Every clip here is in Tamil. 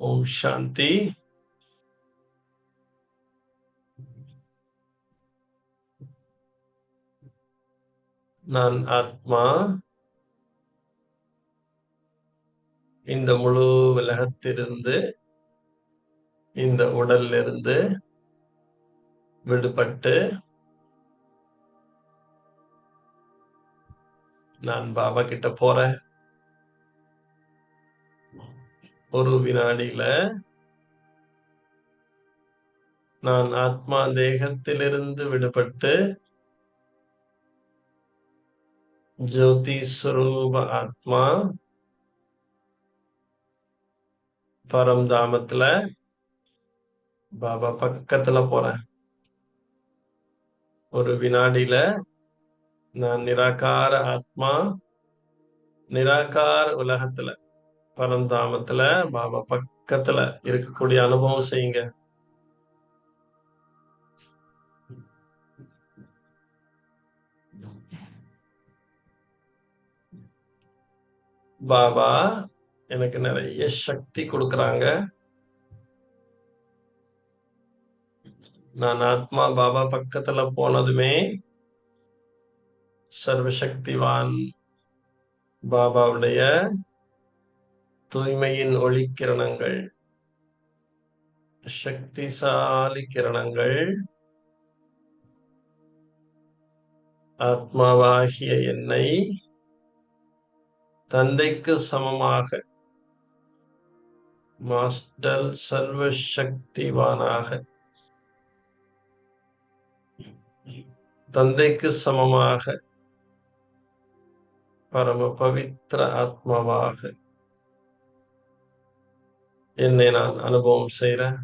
ஓம் சாந்தி நான் ஆத்மா இந்த முழு உலகத்திலிருந்து இந்த உடலிலிருந்து விடுபட்டு நான் பாபா கிட்ட போறேன். ஒரு வினாடியில நான் ஆத்மா தேகத்திலிருந்து விடுபட்டு ஜோதி ஸ்வரூப ஆத்மா பரம்தாமத்துல பாபா பக்கத்துல போறேன். ஒரு வினாடியில நான் நிராகார ஆத்மா நிராகார உலகத்துல பரந்தாமத்துல பாபா பக்கத்துல இருக்கக்கூடிய அனுபவம் செய்யுங்க. பாபா எனக்கு நிறைய சக்தி கொடுக்குறாங்க. நான் ஆத்மா பாபா பக்கத்துல போனதுமே சர்வசக்திவான் பாபாவுடைய தூய்மையின் ஒளி கிரணங்கள் சக்திசாலி கிரணங்கள் ஆத்மாவாகிய என்னை தந்தைக்கு சமமாக மாஸ்டர் சர்வசக்திவானாக தந்தைக்கு சமமாக பரம பவித்ர ஆத்மாவாக. என்னை நான் அனுபவம் செய்கிறேன்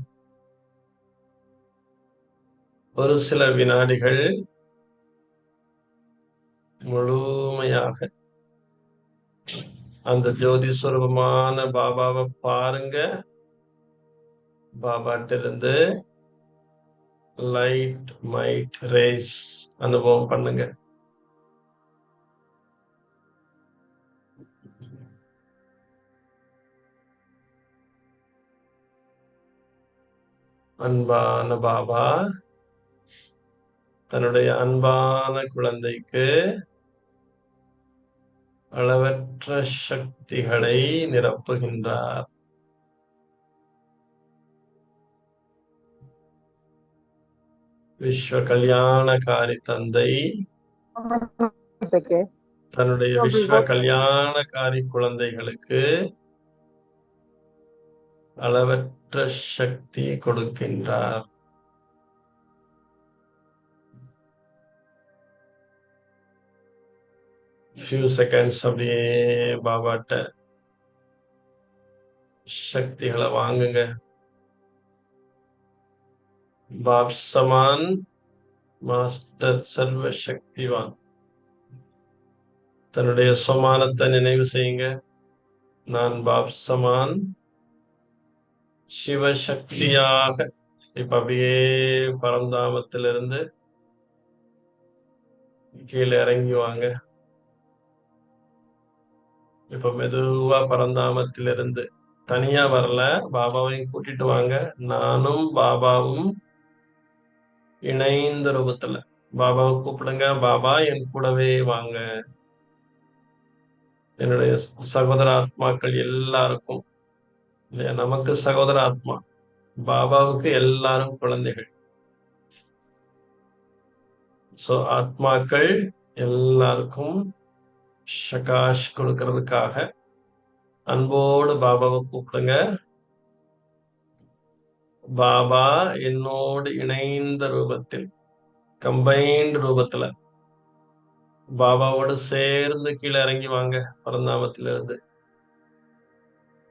ஒரு சில வினாடிகள் முழுமையாக அந்த ஜோதி சுரூபமான பாபாவை பாருங்க. பாபாட்டிருந்து லைட் மைட் ரேஸ் அனுபவம் பண்ணுங்க. அன்பான பாபா தன்னுடைய அன்பான குழந்தைக்கு அளவற்ற சக்திகளை நிரப்புகின்றார். விஸ்வ கல்யாணகாரி தந்தை தன்னுடைய விஸ்வ கல்யாணகாரி குழந்தைகளுக்கு அளவற்ற சக்தி கொடுக்கின்றார். ஃபியூ செகண்ட்ஸ் அப்படியே பாபாட்ட சக்திகளை வாங்குங்க. பாப் சமான் மாஸ்டர் சர்வ சக்திவான் தன்னுடைய சமானத்தை நினைவு செய்யுங்க. நான் பாப் சமான் சிவசக்தியாக இப்ப அப்படியே பரந்தாமத்திலிருந்து கீழே இறங்கி வாங்க. இப்ப மெதுவா பரந்தாமத்திலிருந்து தனியா வரல. பாபாவையும் கூட்டிட்டு வாங்க. நானும் பாபாவும் இணைந்த ரூபத்துல. பாபாவை கூப்பிடுங்க. பாபா என் கூடவே வாங்க. என்னுடைய சகோதர ஆத்மாக்கள் எல்லாருக்கும் இல்லையா நமக்கு சகோதர ஆத்மா. பாபாவுக்கு எல்லாரும் குழந்தைகள். சோ ஆத்மாக்கள் எல்லாருக்கும் சகாஷ் கொடுக்கறதுக்காக அன்போடு பாபாவை கூப்பிடுங்க. பாபா என்னோடு இணைந்த ரூபத்தில் கம்பைன்டு ரூபத்துல பாபாவோடு சேர்ந்து கீழே இறங்கி வாங்க பரந்தாமத்திலிருந்து.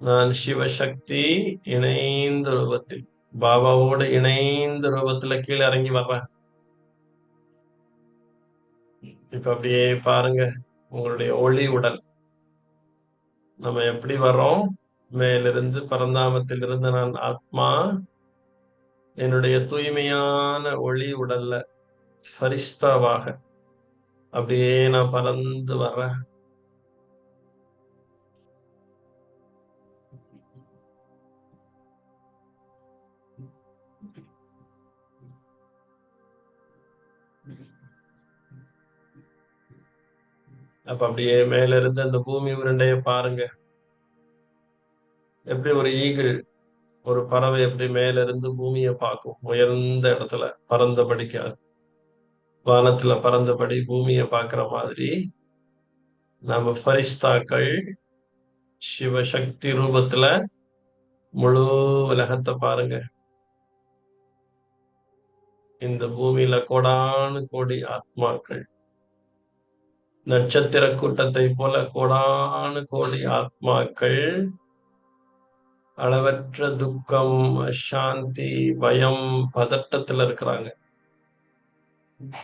நான் சிவசக்தி இணைந்த ரூபத்தில். பாபாவோடு இணைந்த ரூபத்துல கீழே இறங்கி வர்றேன் இப்ப அப்படியே பாருங்க உங்களுடைய ஒளி உடல். நம்ம எப்படி வர்றோம்? மேலிருந்து பரந்தாமத்திலிருந்து நான் ஆத்மா. என்னுடைய தூய்மையான ஒளி உடல்ல ஃபரிஸ்தாவாக அப்படியே நான் பறந்து வர்றேன். அப்ப அப்படியே மேல இருந்து அந்த பூமி உருண்டைய பாருங்க. எப்படி ஒரு ஈகிள் ஒரு பறவை எப்படி மேல இருந்து பூமியை பார்க்கும்? உயர்ந்த இடத்துல பறந்தபடிக்க வானத்துல பறந்தபடி பூமியை பாக்குற மாதிரி நம்ம ஃபரிஸ்தாக்கள் சிவசக்தி ரூபத்துல முழு உலகத்தை பாருங்க. இந்த பூமியில கோடானு கோடி ஆத்மாக்கள் நட்சத்திர கூட்டத்தை போல கோடானு கோடி ஆத்மாக்கள் அளவற்ற துக்கம் அசாந்தி பயம் பதட்டத்துல இருக்கிறாங்க.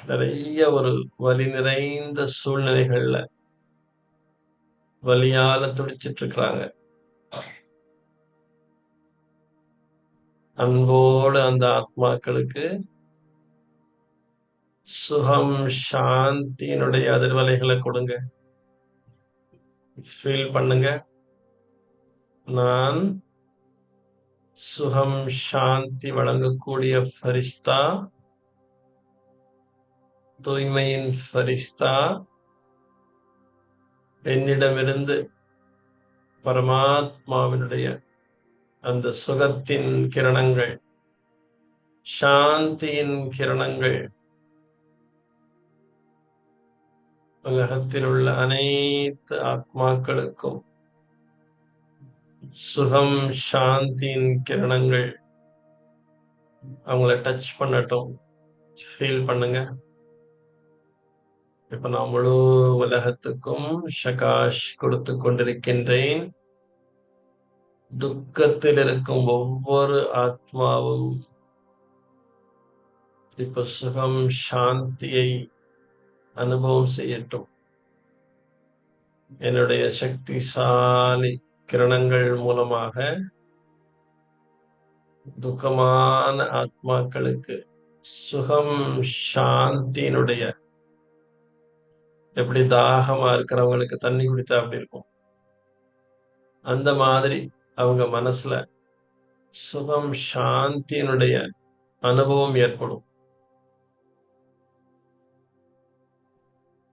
நிறைய ஒரு வலி நிறைந்த சூழ்நிலைகள்ல வலியால துடிச்சிட்டு இருக்கிறாங்க. அன்போடு அந்த ஆத்மாக்களுக்கு சுகம் சாந்தியினுடைய அதிர்வலைகளை கொடுங்க. ஃபீல் பண்ணுங்க. நான் சுகம் சாந்தி வழங்கக்கூடிய ஃபரிஸ்தா தூய்மையின் ஃபரிஸ்தா என்னிடமிருந்து பரமாத்மாவினுடைய அந்த சுகத்தின் கிரணங்கள் சாந்தியின் கிரணங்கள் உலகத்தில் உள்ள அனைத்து ஆத்மாக்களுக்கும் சுகம் சாந்தியின் கிரணங்கள் அவங்கள டச் பண்ணட்டும். ஃபீல் பண்ணுங்க. இப்ப நான் முழு உலகத்துக்கும் ஷகாஷ் கொடுத்து கொண்டிருக்கின்றேன். துக்கத்தில் இருக்கும் ஒவ்வொரு ஆத்மாவும் இப்ப சுகம் சாந்தியை அனுபவம் செய்யட்டும். என்னுடைய சக்திசாலி கிரணங்கள் மூலமாக துக்கமான ஆத்மாக்களுக்கு சுகம் சாந்தியினுடைய எப்படி தாகமா இருக்கிறவங்களுக்கு தண்ணி குடித்தா அப்படி இருக்கும்? அந்த மாதிரி அவங்க மனசுல சுகம் சாந்தியினுடைய அனுபவம் ஏற்படும்.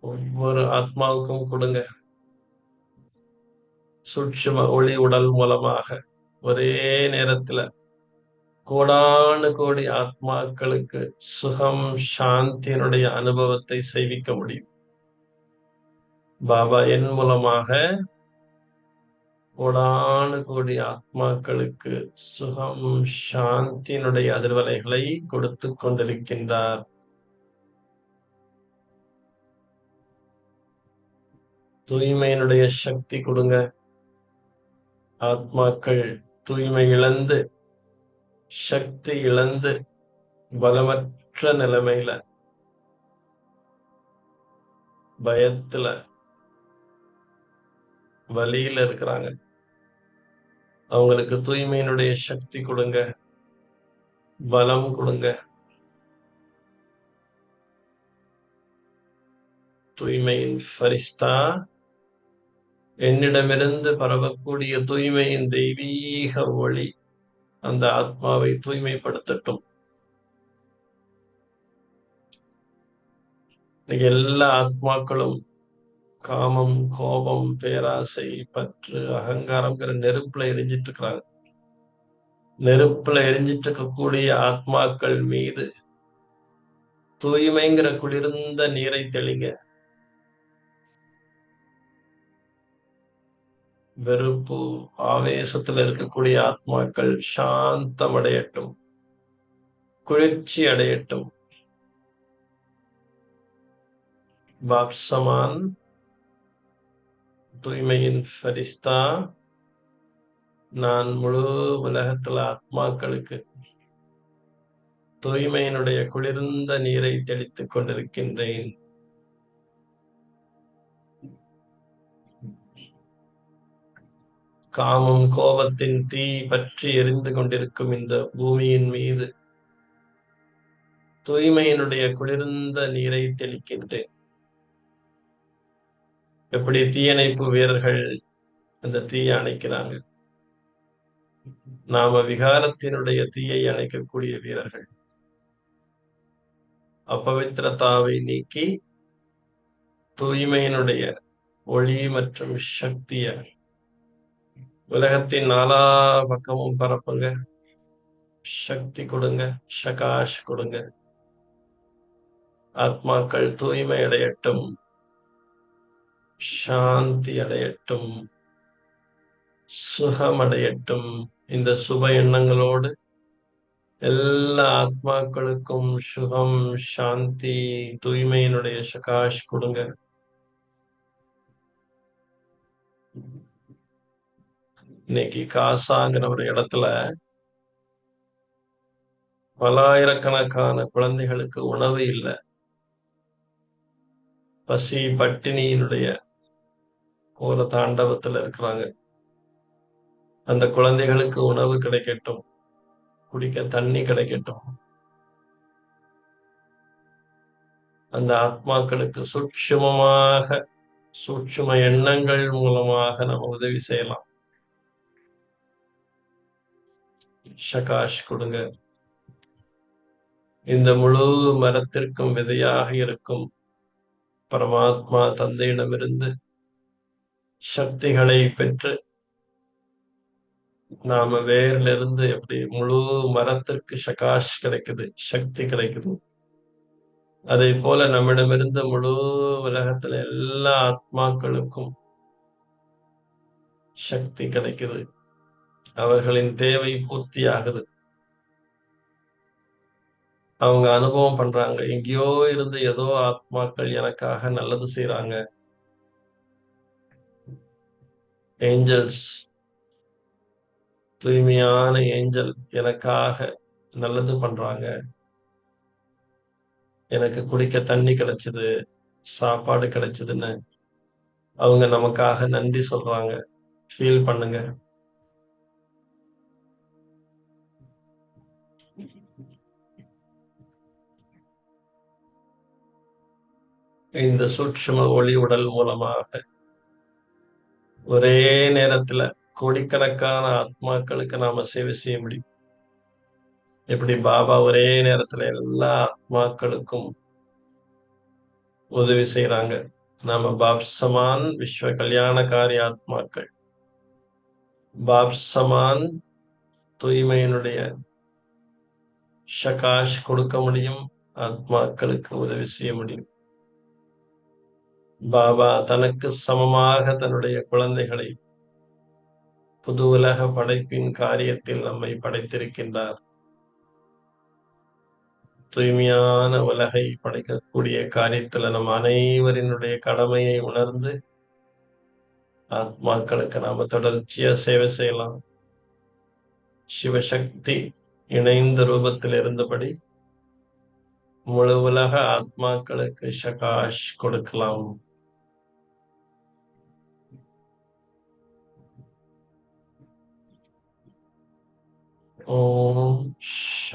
ஒவ்வொரு ஆத்மாவுக்கும் கொடுங்க. சூட்சும ஒளி உடல் மூலமாக ஒரே நேரத்துல கோடானு கோடி ஆத்மாக்களுக்கு சுகம் சாந்தியினுடைய அனுபவத்தை செய்விக்க முடியும். பாபா என் மூலமாக கோடானு கோடி ஆத்மாக்களுக்கு சுகம் சாந்தியினுடைய அதிர்வலைகளை கொடுத்து கொண்டிருக்கின்றார். தூய்மையினுடைய சக்தி கொடுங்க. ஆத்மாக்கள் தூய்மை இழந்து சக்தி இழந்து பலமற்ற நிலைமையில பயத்துல வழியில இருக்கிறாங்க. அவங்களுக்கு தூய்மையினுடைய சக்தி கொடுங்க. பலம் கொடுங்க. தூய்மையின் ஃபரிஸ்தா என்னிடமிருந்து பரவக்கூடிய தூய்மையின் தெய்வீக ஒளி அந்த ஆத்மாவை தூய்மைப்படுத்தட்டும். இன்னைக்கு எல்லா ஆத்மாக்களும் காமம் கோபம் பேராசை பற்று அகங்காரம்ங்கிற நெருப்புல எரிஞ்சிட்டு இருக்கிறாங்க நெருப்புல எரிஞ்சிட்டு இருக்கக்கூடிய ஆத்மாக்கள் மீது தூய்மைங்கிற குளிர்ந்த நீரை தெளிங்க. வெறுப்பு ஆவேசத்துல இருக்கக்கூடிய ஆத்மாக்கள் சாந்தம் அடையட்டும் குளிர்ச்சி அடையட்டும். பாப்சமான் தூய்மையின் ஃபரிஸ்தா நான் முழு உலகத்துல ஆத்மாக்களுக்கு தூய்மையினுடைய குளிர்ந்த நீரை தெளித்துக் கொண்டிருக்கின்றேன். காமம் கோபத்தின் தீ பற்றி எரிந்து கொண்டிருக்கும் இந்த பூமியின் மீது தூய்மையினுடைய குளிர்ந்த நீரை தெளிக்கின்றேன். எப்படி தீயணைப்பு வீரர்கள் அந்த தீயை அணைக்கிறாங்க? நாம விகாரத்தினுடைய தீயை அணைக்கக்கூடிய வீரர்கள். அப்பவித்திரதாவை நீக்கி தூய்மையினுடைய ஒளி மற்றும் சக்தியை உலகத்தின் நாலா பக்கமும் பரப்புங்க. சக்தி கொடுங்க சகாஷ் கொடுங்க. ஆத்மாக்கள் தூய்மை அடையட்டும். சாந்தி அடையட்டும். சுகம் அடையட்டும். இந்த சுப எண்ணங்களோடு எல்லா ஆத்மாக்களுக்கும் சுகம் சாந்தி தூய்மையினுடைய சகாஷ் கொடுங்க. இன்னைக்கு காசாங்கிற ஒரு இடத்துல பலாயிரக்கணக்கான குழந்தைகளுக்கு உணவு இல்லை. பசி பட்டினியினுடைய ஒரு தாண்டவத்துல இருக்கிறாங்க. அந்த குழந்தைகளுக்கு உணவு கிடைக்கட்டும் குடிக்க தண்ணி கிடைக்கட்டும். அந்த ஆத்மாக்களுக்கு சூட்சுமமாக சூட்சும எண்ணங்கள் மூலமாக நம்ம உதவி செய்யலாம். ஷகாஷ் கொடுங்க. இந்த முழு மரத்திற்கும் விதையாக இருக்கும் பரமாத்மா தந்தையிடமிருந்து சக்திகளை பெற்று நாம வேர்ல இருந்து எப்படி முழு மரத்திற்கு சகாஷ் கிடைக்குது சக்தி கிடைக்குது. அதே போல நம்மிடமிருந்து முழு உலகத்துல எல்லா ஆத்மாக்களுக்கும் சக்தி கிடைக்குது. அவர்களின் தேவை பூர்த்தி ஆகுது அவங்க அனுபவம் பண்றாங்க. எங்கேயோ இருந்து ஏதோ ஆத்மாக்கள் எனக்காக நல்லது செய்யறாங்க ஏஞ்சல்ஸ் தூய்மையான ஏஞ்சல் எனக்காக நல்லது பண்றாங்க. எனக்கு குடிக்க தண்ணி கிடைச்சது சாப்பாடு கிடைச்சதுன்னு அவங்க நமக்காக நன்றி சொல்றாங்க. ஃபீல் பண்ணுங்க. இந்த சூட்சும ஒளி உடல் மூலமாக. ஒரே நேரத்துல கோடிக்கணக்கான ஆத்மாக்களுக்கு நாம சேவை செய்ய முடியும். எப்படி பாபா ஒரே நேரத்துல எல்லா ஆத்மாக்களுக்கும் உதவி செய்யறாங்க நாம பாப்சமான் விஸ்வ கல்யாணக்காரி ஆத்மாக்கள். பாப்சமான் தூய்மையினுடைய ஷகாஷ் கொடுக்க முடியும். ஆத்மாக்களுக்கு உதவி செய்ய முடியும். பாபா தனக்கு சமமாக தன்னுடைய குழந்தைகளை புது உலக படைப்பின் காரியத்தில் நம்மை படைத்திருக்கின்றார். தூய்மையான உலகை படைக்கக்கூடிய காரியத்துல நம் அனைவரினுடைய கடமையை உணர்ந்து ஆத்மாக்களுக்கு நாம தொடர்ச்சியா சேவை செய்யலாம். சிவசக்தி இணைந்த ரூபத்தில் இருந்தபடி முழு உலக ஆத்மாக்களுக்கு சகாஷ் கொடுக்கலாம்.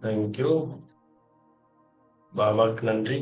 தேங்க்யூ பாபாக்கு நன்றி